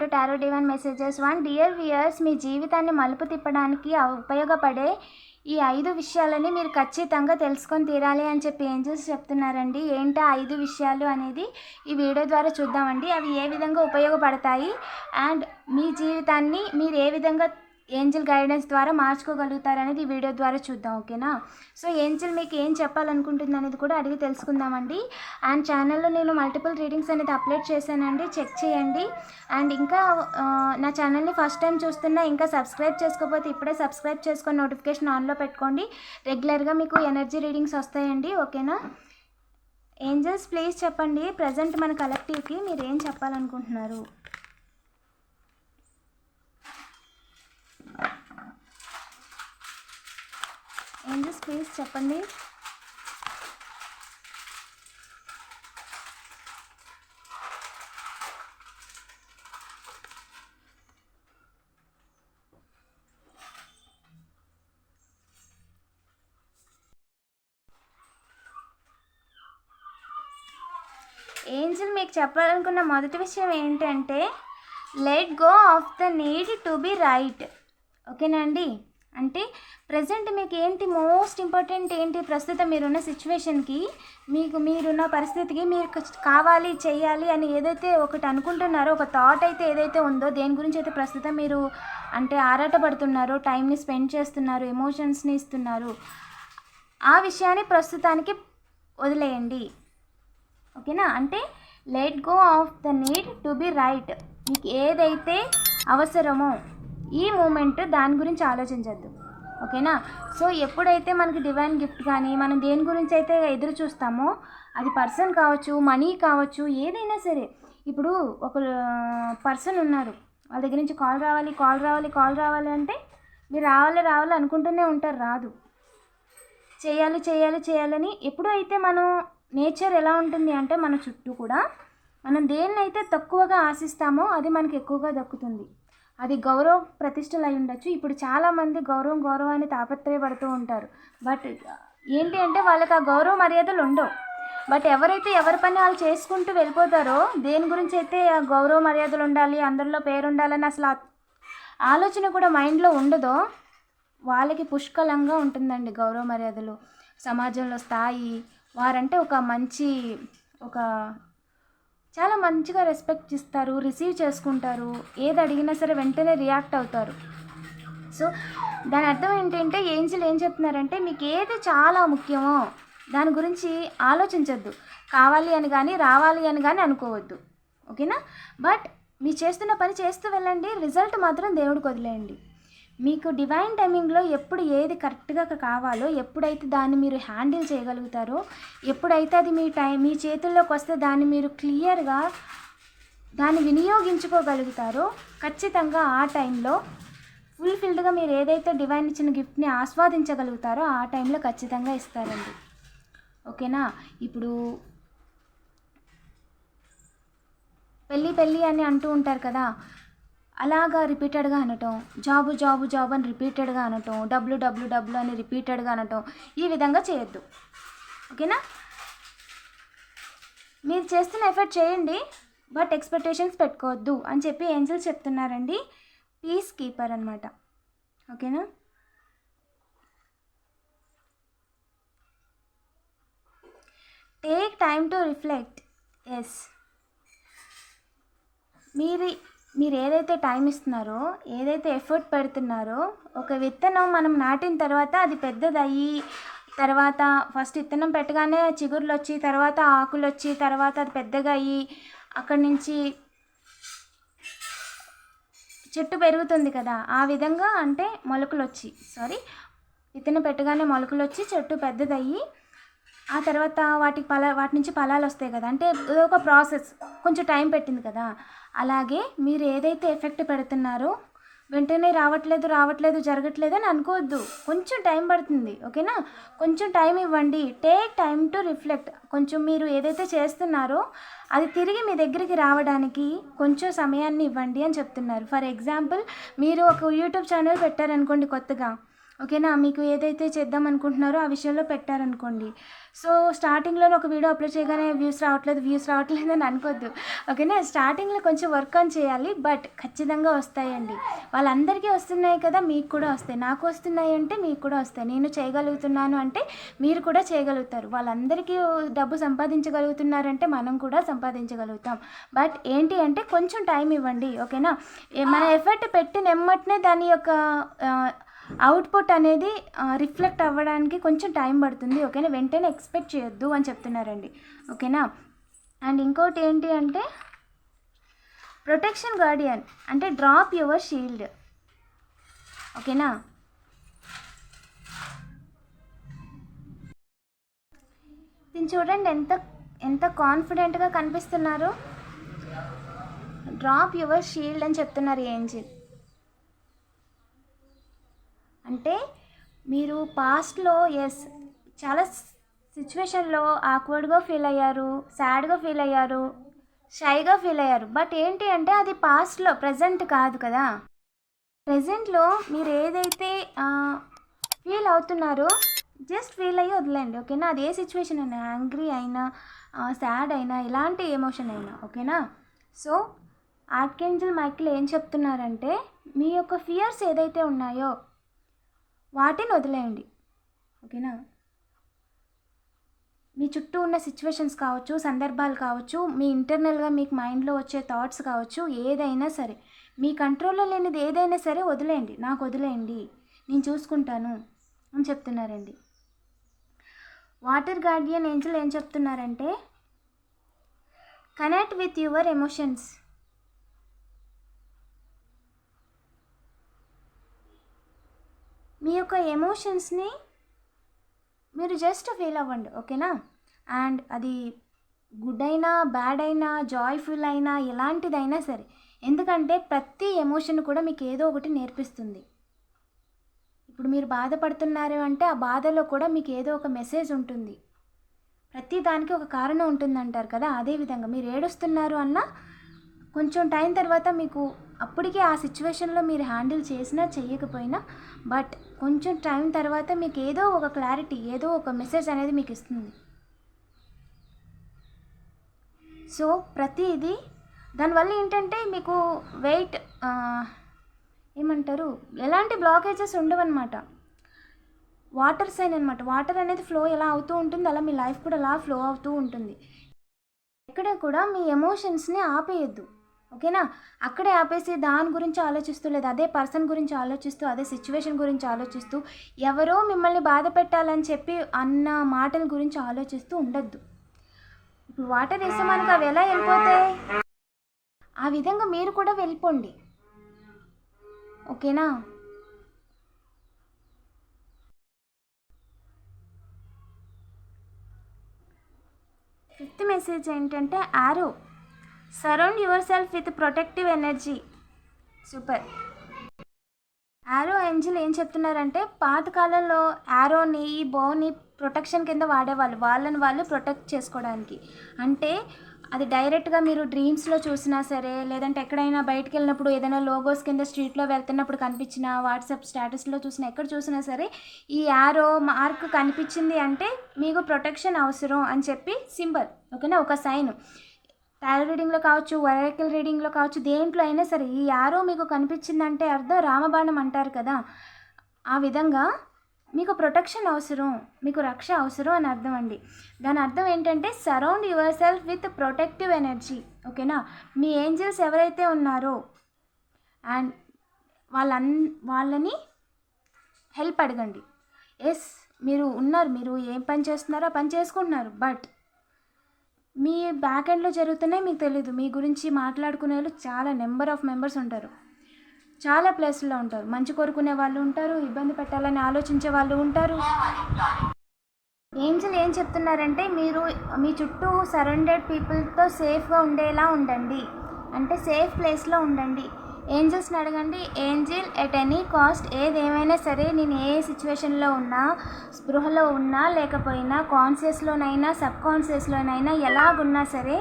To tarot divine messages. One dear viewers మీ జీవితాన్ని మలుపు తిప్పడానికి ఉపయోగపడే ఈ ఐదు విషయాలని మీరు ఖచ్చితంగా తెలుసుకొని తీరాలి అని చెప్పి ఏంజల్స్ చెప్తున్నారండి. ఏంటా ఐదు విషయాలు అనేది ఈ వీడియో ద్వారా చూద్దామండి. అవి ఏ విధంగా ఉపయోగపడతాయి? అండ్ మీ జీవితాన్ని మీరు ఏ విధంగా ఏంజిల్ గైడెన్స్ ద్వారా మార్చుకోగలుగుతారు అనేది ఈ వీడియో ద్వారా చూద్దాం ఓకేనా? సో ఏంజిల్ మీకు ఏం చెప్పాలనుకుంటుంది అనేది కూడా అడిగి తెలుసుకుందామండి. అండ్ ఛానల్లో నేను మల్టిపుల్ రీడింగ్స్ అనేది అప్లోడ్ చేశానండి. చెక్ చేయండి. అండ్ ఇంకా నా ఛానల్ని ఫస్ట్ టైం చూస్తున్నా ఇంకా సబ్స్క్రైబ్ చేసుకోకపోతే ఇప్పుడే సబ్స్క్రైబ్ చేసుకొని నోటిఫికేషన్ ఆన్లో పెట్టుకోండి. రెగ్యులర్గా మీకు ఎనర్జీ రీడింగ్స్ వస్తాయండి ఓకేనా? ఏంజల్స్ ప్లీజ్ చెప్పండి. ప్రజెంట్ మన కలెక్టివ్కి మీరు ఏం చెప్పాలనుకుంటున్నారు? ఏంజల్స్ ప్లీజ్ చెప్పండి. ఏంజల్ మీకు చెప్పాలనుకున్న మొదటి విషయం ఏంటంటే let go of the need to be right ఓకేనండి అండి? అంటే ప్రజెంట్ మీకు ఏంటి మోస్ట్ ఇంపార్టెంట్ ఏంటి? ప్రస్తుతం మీరున్న సిచ్యువేషన్కి మీకు మీరున్న పరిస్థితికి మీరు కావాలి చేయాలి అని ఏదైతే ఒకటి అనుకుంటున్నారో ఒక థాట్ అయితే ఏదైతే ఉందో దేని గురించి అయితే ప్రస్తుతం మీరు అంటే ఆరాటపడుతున్నారో టైంని స్పెండ్ చేస్తున్నారు ఎమోషన్స్ని ఇస్తున్నారు ఆ విషయాన్ని ప్రస్తుతానికి వదిలేయండి. ఓకేనా? అంటే let go of the need to be right మీకు ఏదైతే అవసరమో ఈ మూమెంట్ దాని గురించి ఆలోచించద్దు. ఓకేనా? సో ఎప్పుడైతే మనకి డివైన్ గిఫ్ట్ కానీ మనం దేని గురించి అయితే ఎదురు చూస్తామో అది పర్సన్ కావచ్చు మనీ కావచ్చు ఏదైనా సరే. ఇప్పుడు ఒక పర్సన్ ఉన్నారు. వాళ్ళ దగ్గర నుంచి కాల్ రావాలి కాల్ రావాలి కాల్ రావాలి అంటే మీరు రావాలి రావాలి అనుకుంటూనే ఉంటారు రాదు. చేయాలి చేయాలి చేయాలని ఎప్పుడు అయితే మనం నేచర్ ఎలా ఉంటుంది అంటే మన చుట్టూ కూడా మనం దేన్నైతే తక్కువగా ఆశిస్తామో అది మనకి ఎక్కువగా దక్కుతుంది. అది గౌరవ ప్రతిష్టలు అయి ఉండొచ్చు. ఇప్పుడు చాలామంది గౌరవం గౌరవాన్ని తాపత్రయపడుతూ ఉంటారు. బట్ ఏంటి అంటే వాళ్ళకి ఆ గౌరవ మర్యాదలు ఉండవు. బట్ ఎవరైతే ఎవరి పని వాళ్ళు చేసుకుంటూ వెళ్ళిపోతారో దేని గురించి అయితే ఆ గౌరవ మర్యాదలు ఉండాలి అందరిలో పేరు ఉండాలని అసలు ఆలోచన కూడా మైండ్లో ఉండదో వాళ్ళకి పుష్కలంగా ఉంటుందండి గౌరవ మర్యాదలు. సమాజంలో స్థాయి వారంటే ఒక మంచి ఒక చాలా మంచిగా రెస్పెక్ట్ ఇస్తారు రిసీవ్ చేసుకుంటారు. ఏది అడిగినా సరే వెంటనే రియాక్ట్ అవుతారు. సో దాని అర్థం ఏంటంటే ఏంజిల్ ఏం చెప్తున్నారంటే మీకు ఏది చాలా ముఖ్యమో దాని గురించి ఆలోచించద్దు. కావాలి అని కానీ రావాలి అని కానీ అనుకోవద్దు. ఓకేనా? బట్ మీరు చేస్తున్న పని చేస్తూ వెళ్ళండి రిజల్ట్ మాత్రం దేవుడికి వదిలేయండి. మీకు డివైన్ టైమింగ్లో ఎప్పుడు ఏది కరెక్ట్గా కావాలో ఎప్పుడైతే దాన్ని మీరు హ్యాండిల్ చేయగలుగుతారో ఎప్పుడైతే అది మీ టైం మీ చేతుల్లోకి వస్తే దాన్ని మీరు క్లియర్గా దాన్ని వినియోగించుకోగలుగుతారో ఖచ్చితంగా ఆ టైంలో ఫుల్ఫిల్డ్గా మీరు ఏదైతే డివైన్ ఇచ్చిన గిఫ్ట్ని ఆస్వాదించగలుగుతారో ఆ టైంలో ఖచ్చితంగా ఇస్తారండి. ఓకేనా ఇప్పుడు పెళ్ళి పెళ్ళి అని అంటూ ఉంటారు కదా అలాగా రిపీటెడ్గా అనటం జాబు జాబు జాబ్ అని రిపీటెడ్గా అనటం డబ్ల్యూ డబ్ల్యూ డబ్ల్యూ అని రిపీటెడ్గా అనటం ఈ విధంగా చేయొద్దు. ఓకేనా? మీరు చేస్తున్న ఎఫర్ట్ చేయండి బట్ ఎక్స్పెక్టేషన్స్ పెట్టుకోవద్దు అని చెప్పి ఏంజల్స్ చెప్తున్నారండి పీస్ కీపర్ అనమాట ఓకేనా? Take time to reflect. Yes. మీరు మీరు ఏదైతే టైం ఇస్తున్నారో ఏదైతే ఎఫర్ట్ పెడుతున్నారో ఒక విత్తనం మనం నాటిన తర్వాత అది పెద్దదయ్యి తర్వాత ఫస్ట్ విత్తనం పెట్టగానే చిగుర్లు వచ్చి తర్వాత ఆకులు వచ్చి తర్వాత అది పెద్దగా అయ్యి అక్కడి నుంచి చెట్టు పెరుగుతుంది కదా ఆ విధంగా అంటే మొలకలు వచ్చి సారీ విత్తనం పెట్టగానే మొలకలు వచ్చి చెట్టు పెద్దదయ్యి ఆ తర్వాత వాటికి ఫల వాటి నుంచి ఫలాలు వస్తాయి కదా అంటే ఒక ప్రాసెస్ కొంచెం టైం పెట్టింది కదా అలాగే మీరు ఏదైతే ఎఫెక్ట్ పెడుతున్నారో వెంటనే రావట్లేదు రావట్లేదు జరగట్లేదు అని అనుకోవద్దు. కొంచెం టైం పడుతుంది ఓకేనా? కొంచెం టైం ఇవ్వండి. Take time to reflect. కొంచెం మీరు ఏదైతే చేస్తున్నారో అది తిరిగి మీ దగ్గరికి రావడానికి కొంచెం సమయాన్ని ఇవ్వండి అని చెప్తున్నారు. ఫర్ ఎగ్జాంపుల్ మీరు ఒక యూట్యూబ్ ఛానల్ పెట్టారనుకోండి కొత్తగా. ఓకేనా? మీకు ఏదైతే చేద్దాం అనుకుంటున్నారో ఆ విషయంలో పెట్టారనుకోండి. సో స్టార్టింగ్లో ఒక వీడియో అప్లోడ్ చేయగానే వ్యూస్ రావట్లేదు వ్యూస్ రావట్లేదు అని అనుకోద్దు. ఓకేనా? స్టార్టింగ్లో కొంచెం వర్క్ ఆన్ చేయాలి బట్ ఖచ్చితంగా వస్తాయండి. వాళ్ళందరికీ వస్తున్నాయి కదా మీకు కూడా వస్తాయి. నాకు వస్తున్నాయి అంటే మీకు కూడా వస్తాయి. నేను చేయగలుగుతున్నాను అంటే మీరు కూడా చేయగలుగుతారు. వాళ్ళందరికీ డబ్బు సంపాదించగలుగుతున్నారంటే మనం కూడా సంపాదించగలుగుతాం. బట్ ఏంటి అంటే కొంచెం టైం ఇవ్వండి ఓకేనా? మన ఎఫర్ట్ పెట్టి నెమ్మటనే దాని యొక్క అవుట్పుట్ అనేది రిఫ్లెక్ట్ అవ్వడానికి కొంచెం టైం పడుతుంది ఓకేనా? వెంటనే ఎక్స్పెక్ట్ చేయొద్దు అని చెప్తున్నారండి. ఓకేనా? అండ్ ఇంకోటి ఏంటి అంటే ప్రొటెక్షన్ గార్డియన్ అంటే డ్రాప్ యువర్ షీల్డ్ ఓకేనా? దీన్ని చూడండి ఎంత ఎంత కాన్ఫిడెంట్గా కనిపిస్తున్నారు. డ్రాప్ యువర్ షీల్డ్ అని చెప్తున్నారు ఏంజిల్. అంటే మీరు పాస్ట్లో ఎస్ చాలా సిచ్యువేషన్లో ఆక్వర్డ్గా ఫీల్ అయ్యారు సాడ్గా ఫీల్ అయ్యారు షైగా ఫీల్ అయ్యారు. బట్ ఏంటి అంటే అది పాస్ట్లో ప్రజెంట్ కాదు కదా. ప్రజెంట్లో మీరు ఏదైతే ఫీల్ అవుతున్నారో జస్ట్ ఫీల్ అయ్యి వదిలేండి ఓకేనా అది ఏ సిచ్యువేషన్ అయినా యాంగ్రీ అయినా సాడ్ అయినా ఇలాంటి ఎమోషన్ అయినా ఓకేనా సో ఆర్కేంజల్ మైకిల్ ఏం చెప్తున్నారంటే మీ యొక్క ఫియర్స్ ఏదైతే ఉన్నాయో వాటిని వదిలేయండి. ఓకేనా? మీ చుట్టూ ఉన్న సిచ్యువేషన్స్ కావచ్చు సందర్భాలు కావచ్చు మీ ఇంటర్నల్గా మీకు మైండ్లో వచ్చే థాట్స్ కావచ్చు ఏదైనా సరే. మీ కంట్రోల్లో లేనిది ఏదైనా సరే వదిలేయండి. నాకు వదిలేయండి. నేను చూసుకుంటాను అని చెప్తున్నారండి. వాటర్ గార్డియన్ ఏంజల్ ఏం చెప్తున్నారంటే కనెక్ట్ విత్ యువర్ ఎమోషన్స్ మీ యొక్క ఎమోషన్స్ని మీరు జస్ట్ ఫీల్ అవ్వండి ఓకేనా? అండ్ అది గుడ్ అయినా బ్యాడ్ అయినా జాయ్ఫుల్ అయినా ఎలాంటిదైనా సరే ఎందుకంటే ప్రతి ఎమోషన్ కూడా మీకు ఏదో ఒకటి నేర్పిస్తుంది. ఇప్పుడు మీరు బాధపడుతున్నారు అంటే ఆ బాధలో కూడా మీకు ఏదో ఒక మెసేజ్ ఉంటుంది. ప్రతి దానికి ఒక కారణం ఉంటుంది అంటారు కదా అదేవిధంగా మీరు ఏడుస్తున్నారు అన్నా కొంచెం టైం తర్వాత మీకు అప్పటికే ఆ సిచ్యువేషన్లో మీరు హ్యాండిల్ చేసినా చేయకపోయినా బట్ కొంచెం టైం తర్వాత మీకు ఏదో ఒక క్లారిటీ ఏదో ఒక మెసేజ్ అనేది మీకు ఇస్తుంది. సో ప్రతిదీ దానివల్ల ఏంటంటే మీకు వెయిట్ ఏమంటారు? ఎలాంటి బ్లాకేజెస్ ఉండవన్నమాట. వాటర్ సైన్ అనమాట వాటర్ అనేది ఫ్లో ఎలా అవుతూ ఉంటుంది అలా మీ లైఫ్ కూడా అలా ఫ్లో అవుతూ ఉంటుంది. ఎక్కడ కూడా మీ ఎమోషన్స్ని ఆపేయద్దు. ఓకేనా? అక్కడే ఆపేసి దాని గురించి ఆలోచిస్తూ లేదా అదే పర్సన్ గురించి ఆలోచిస్తూ అదే సిచ్యువేషన్ గురించి ఆలోచిస్తూ ఎవరో మిమ్మల్ని బాధ పెట్టాలని చెప్పి అన్న మాటల గురించి ఆలోచిస్తూ ఉండద్దు. ఇప్పుడు వాటర్ వేస్తే మనకు అవి ఎలా వెళ్ళిపోతాయి? ఆ విధంగా మీరు కూడా వెళ్ళిపోండి. ఓకేనా? ఫిఫ్త్ మెసేజ్ ఏంటంటే ఆరో surround yourself with protective energy super ఆరో ఏంజిల్ ఏం చెప్తున్నారంటే పాతకాలంలో ఆరోని ఈ బోని ప్రొటెక్షన్ కింద వాడేవాళ్ళు. వాళ్ళని వాళ్ళు ప్రొటెక్ట్ చేసుకోవడానికి. అంటే అది డైరెక్ట్గా మీరు డ్రీమ్స్లో చూసినా సరే లేదంటే ఎక్కడైనా బయటకు వెళ్ళినప్పుడు ఏదైనా లోగోస్ కింద స్ట్రీట్లో వెళ్తున్నప్పుడు కనిపించిన వాట్సాప్ స్టేటస్లో చూసినా ఎక్కడ చూసినా సరే ఈ యారో మార్క్ కనిపించింది అంటే మీకు ప్రొటెక్షన్ అవసరం అని చెప్పి సింబల్. ఓకేనా? ఒక సైన్ టారో రీడింగ్లో కావచ్చు వరకల్ రీడింగ్లో కావచ్చు దేంట్లో అయినా సరే ఈ యారో మీకు కనిపించిందంటే అర్థం రామబాణం అంటారు కదా. ఆ విధంగా మీకు ప్రొటెక్షన్ అవసరం మీకు రక్ష అవసరం అని అర్థం అండి. దాని అర్థం ఏంటంటే surround yourself with protective energy ఓకేనా? మీ ఏంజల్స్ ఎవరైతే ఉన్నారో అండ్ వాళ్ళన్ వాళ్ళని హెల్ప్ అడగండి. ఎస్ మీరు ఉన్నారు మీరు ఏం పని చేస్తున్నారో పని చేసుకుంటున్నారు బట్ మీ బ్యాక్ ఎండ్లో జరుగుతున్నాయి మీకు తెలీదు. మీ గురించి మాట్లాడుకునే వాళ్ళు చాలా నెంబర్ ఆఫ్ మెంబర్స్ ఉంటారు. చాలా ప్లేస్లో ఉంటారు. మంచి కోరుకునే వాళ్ళు ఉంటారు. ఇబ్బంది పెట్టాలని ఆలోచించే వాళ్ళు ఉంటారు. ఏంజల్ ఏం చెప్తున్నారంటే మీరు మీ చుట్టూ సరౌండెడ్ పీపుల్తో సేఫ్గా ఉండేలా ఉండండి. అంటే సేఫ్ ప్లేస్లో ఉండండి. ఏంజల్స్ని అడగండి. ఏంజిల్ ఎట్ ఎనీ కాస్ట్ ఏదేమైనా సరే నేను ఏ సిచ్యువేషన్లో ఉన్నా స్పృహలో ఉన్నా లేకపోయినా కాన్షియస్లోనైనా సబ్ కాన్షియస్లోనైనా ఎలాగున్నా సరే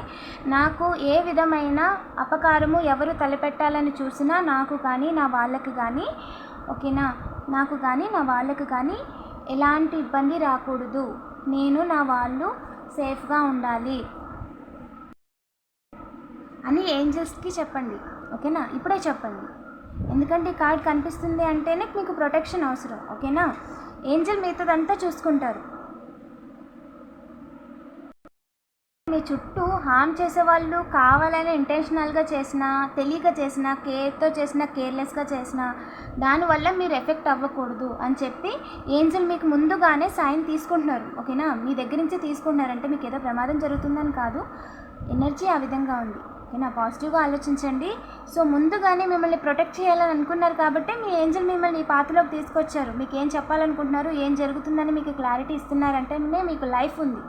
నాకు ఏ విధమైన అపకారము ఎవరు తలపెట్టాలని చూసినా నాకు కానీ నా వాళ్ళకి కానీ ఓకేనా? నాకు కానీ నా వాళ్ళకు కానీ ఎలాంటి ఇబ్బంది రాకూడదు. నేను నా వాళ్ళు సేఫ్గా ఉండాలి. అని ఏంజల్స్కి చెప్పండి. ఓకేనా? ఇప్పుడే చెప్పండి. ఎందుకంటే ఈ కార్డ్ కనిపిస్తుంది అంటేనే మీకు ప్రొటెక్షన్ అవసరం. ఓకేనా? ఏంజల్ మిగతాదంతా చూసుకుంటారు. మీ చుట్టూ హామ్ చేసే వాళ్ళు కావాలని ఇంటెన్షనల్గా చేసినా తెలియక చేసినా కేర్తో చేసినా కేర్లెస్గా చేసినా దానివల్ల మీరు ఎఫెక్ట్ అవ్వకూడదు అని చెప్పి ఏంజల్ మీకు ముందుగానే సాయం తీసుకుంటున్నారు. ఓకేనా? మీ దగ్గర నుంచి తీసుకుంటున్నారంటే మీకు ఏదో ప్రమాదం జరుగుతుందని కాదు. ఎనర్జీ ఆ విధంగా ఉంది. ఓకేనా పాజిటివ్గా ఆలోచించండి. సో ముందుగానే మిమ్మల్ని ప్రొటెక్ట్ చేయాలని అనుకున్నారు కాబట్టి మీ ఏంజల్ మిమ్మల్ని ఈ పాతలోకి తీసుకొచ్చారు. మీకు ఏం చెప్పాలనుకుంటున్నారు ఏం జరుగుతుందని మీకు క్లారిటీ ఇస్తున్నారంటేనే మీకు లైఫ్ ఉంది.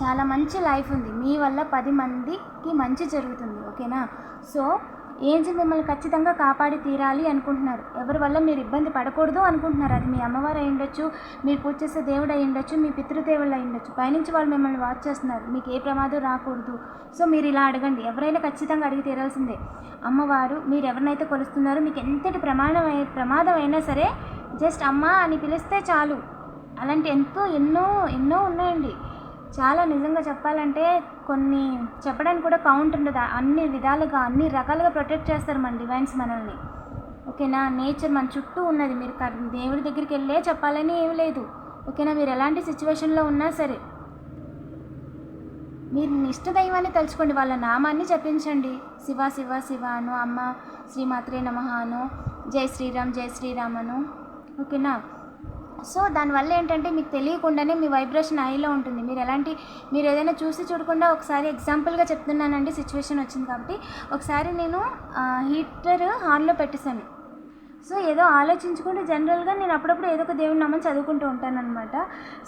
చాలా మంచి లైఫ్ ఉంది. మీ వల్ల పది మందికి మంచి జరుగుతుంది. ఓకేనా? సో ఏంజల్ మిమ్మల్ని ఖచ్చితంగా కాపాడి తీరాలి అనుకుంటున్నారు. ఎవరి వల్ల మీరు ఇబ్బంది పడకూడదు అనుకుంటున్నారు. అది మీ అమ్మవారు అయి ఉండొచ్చు మీరు పూజ చేసే దేవుడు అయి ఉండొచ్చు మీ పితృదేవుళ్ళు అయి ఉండొచ్చు. పైనుంచి వాళ్ళు మిమ్మల్ని వాచ్ చేస్తున్నారు. మీకు ఏ ప్రమాదం రాకూడదు. సో మీరు ఇలా అడగండి. ఎవరైనా ఖచ్చితంగా అడిగి తీరాల్సిందే. అమ్మవారు మీరు ఎవరినైతే కొలుస్తున్నారో మీకు ఎంతటి ప్రమాణం అయి ప్రమాదం అయినా సరే జస్ట్ అమ్మ అని పిలిస్తే చాలు. అలాంటి ఎంతో ఎన్నో ఎన్నో ఉన్నాయండి. చాలా నిజంగా చెప్పాలంటే కొన్ని చెప్పడానికి కూడా కౌంట్ ఉండదు. అన్ని విధాలుగా అన్ని రకాలుగా ప్రొటెక్ట్ చేస్తారు మన డివైన్స్ మనల్ని. ఓకేనా? నేచర్ మన చుట్టూ ఉన్నది. మీరు దేవుడి దగ్గరికి వెళ్ళే చెప్పాలని ఏం లేదు. ఓకేనా? మీరు ఎలాంటి సిచ్యువేషన్లో ఉన్నా సరే. మీరు మీ ఇష్ట దైవాన్ని తలుచుకోండి. వాళ్ళ నామాన్ని జపించండి. శివ శివ శివ అను అమ్మ శ్రీమాత్రే నమ అను. జై శ్రీరామ్ జై శ్రీరామ్ అను ఓకేనా? సో దానివల్ల ఏంటంటే మీకు తెలియకుండానే మీ వైబ్రేషన్ హైలో ఉంటుంది. మీరు ఎలాంటి మీరు ఏదైనా చూసి చూడకుండా ఒకసారి ఎగ్జాంపుల్గా చెప్తున్నానండి సిచ్యువేషన్ వచ్చింది కాబట్టి. ఒకసారి నేను హీటర్ హార్లో పెట్టేశాను. సో ఏదో ఆలోచించుకుంటూ జనరల్గా నేను అప్పుడప్పుడు ఏదో ఒక దేవుడి నామం చదువుకుంటూ ఉంటానన్నమాట.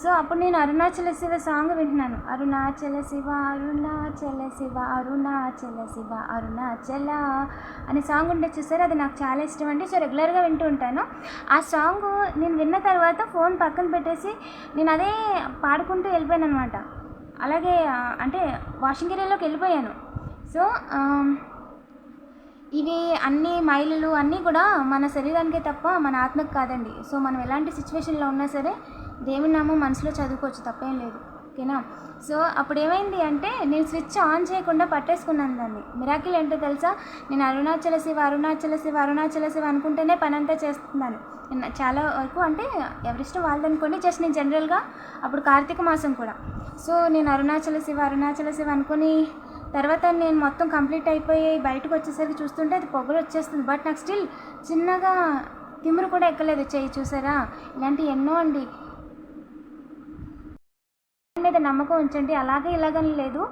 సో అప్పుడు నేను అరుణాచల శివ సాంగ్ వింటున్నాను. అరుణాచల శివ అరుణాచల శివ అరుణాచల శివ అరుణాచల అనే సాంగ్ ఉంటే చూసారు? అది నాకు చాలా ఇష్టం అండి. సో రెగ్యులర్గా వింటూ ఉంటాను. ఆ సాంగ్ నేను విన్న తర్వాత ఫోన్ పక్కన పెట్టేసి నేను అదే పాడుకుంటూ వెళ్ళిపోయాను అనమాట అలాగే అంటే వాషింగ్ ఏరియాలోకి వెళ్ళిపోయాను. సో ఇవి అన్ని మైలులు అన్నీ కూడా మన శరీరానికే తప్ప మన ఆత్మకు కాదండి. సో మనం ఎలాంటి సిచ్యువేషన్లో ఉన్నా సరే దేవుని నామం మనసులో చదువుకోవచ్చు తప్పేం లేదు. ఓకేనా? సో అప్పుడు ఏమైంది అంటే నేను స్విచ్ ఆన్ చేయకుండా పట్టేసుకున్నాను దాన్ని. మిరాకిల్ ఏంటో తెలుసా? నేను అరుణాచల శివ అరుణాచల శివ అరుణాచల శివ అనుకుంటేనే పని అంతా చేస్తున్నాను చాలా వరకు అంటే ఎవరిష్టం వాళ్ళదనుకోండి జస్ట్ నేను జనరల్గా అప్పుడు కార్తీక మాసం కూడా. సో నేను అరుణాచల శివ అరుణాచల శివ అనుకుని తర్వాత నేను మొత్తం కంప్లీట్ అయిపోయి బయటకు వచ్చేసరికి చూస్తుంటే అది పొగలు వచ్చేస్తుంది. బట్ నాకు స్టిల్ చిన్నగా తిమ్మురు కూడా ఎక్కలేదు. చేయి చూసారా? ఇలాంటివి ఎన్నో అండి. మీద నమ్మకం ఉంచండి. అలాగే ఇలాగని లేదు.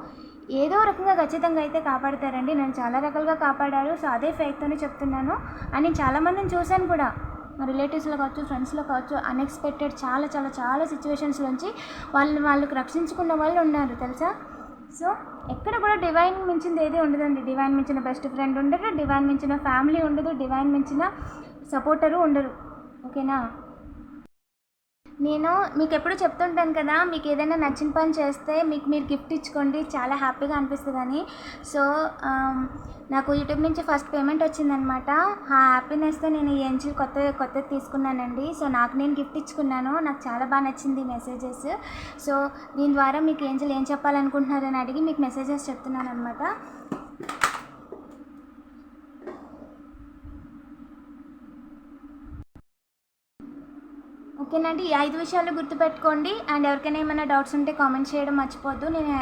ఏదో రకంగా ఖచ్చితంగా అయితే కాపాడతారండి. నేను చాలా రకాలుగా కాపాడారు. సో అదే ఫేక్తోనే చెప్తున్నాను. అని నేను చాలామందిని చూశాను కూడా. మా రిలేటివ్స్లో కావచ్చు ఫ్రెండ్స్లో కావచ్చు అన్ఎక్స్పెక్టెడ్ చాలా చాలా చాలా సిచ్యువేషన్స్ నుంచి వాళ్ళు వాళ్ళకి రక్షించుకున్న వాళ్ళు ఉన్నారు. తెలుసా? సో ఎక్కడ కూడా డివైన్ మించింది ఏది ఉండదండి. డివైన్ మించిన బెస్ట్ ఫ్రెండ్ ఉండదు డివైన్ మించిన ఫ్యామిలీ ఉండదు డివైన్ మించిన సపోర్టరు ఉండరు. ఓకేనా? నేను మీకు ఎప్పుడు చెప్తుంటాను కదా మీకు ఏదైనా నచ్చిన పని చేస్తే మీకు మీరు గిఫ్ట్ ఇచ్చుకోండి చాలా హ్యాపీగా అనిపిస్తుంది అని. సో నాకు యూట్యూబ్ నుంచి ఫస్ట్ పేమెంట్ వచ్చిందనమాట. ఆ హ్యాపీనెస్తో నేను ఈ ఎంజిల్ కొత్త కొత్తది తీసుకున్నానండి. సో నాకు నేను గిఫ్ట్ ఇచ్చుకున్నాను. నాకు చాలా బాగా నచ్చింది మెసేజెస్. సో దీని ద్వారా మీకు ఏంజిల్ ఏం చెప్పాలనుకుంటున్నారని అడిగి మీకు మెసేజెస్ చెప్తున్నాను అనమాట ఓకేనండి ఈ ఐదు విషయాలు గుర్తుపెట్టుకోండి. అండ్ ఎవరికైనా ఏమైనా డౌట్స్ ఉంటే కామెంట్ చేయడం మర్చిపోద్దు. నేను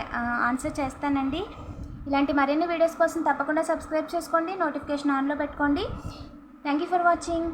ఆన్సర్ చేస్తానండి. ఇలాంటి మరిన్ని వీడియోస్ కోసం తప్పకుండా సబ్స్క్రైబ్ చేసుకోండి నోటిఫికేషన్ ఆన్లో పెట్టుకోండి. Thank you for watching.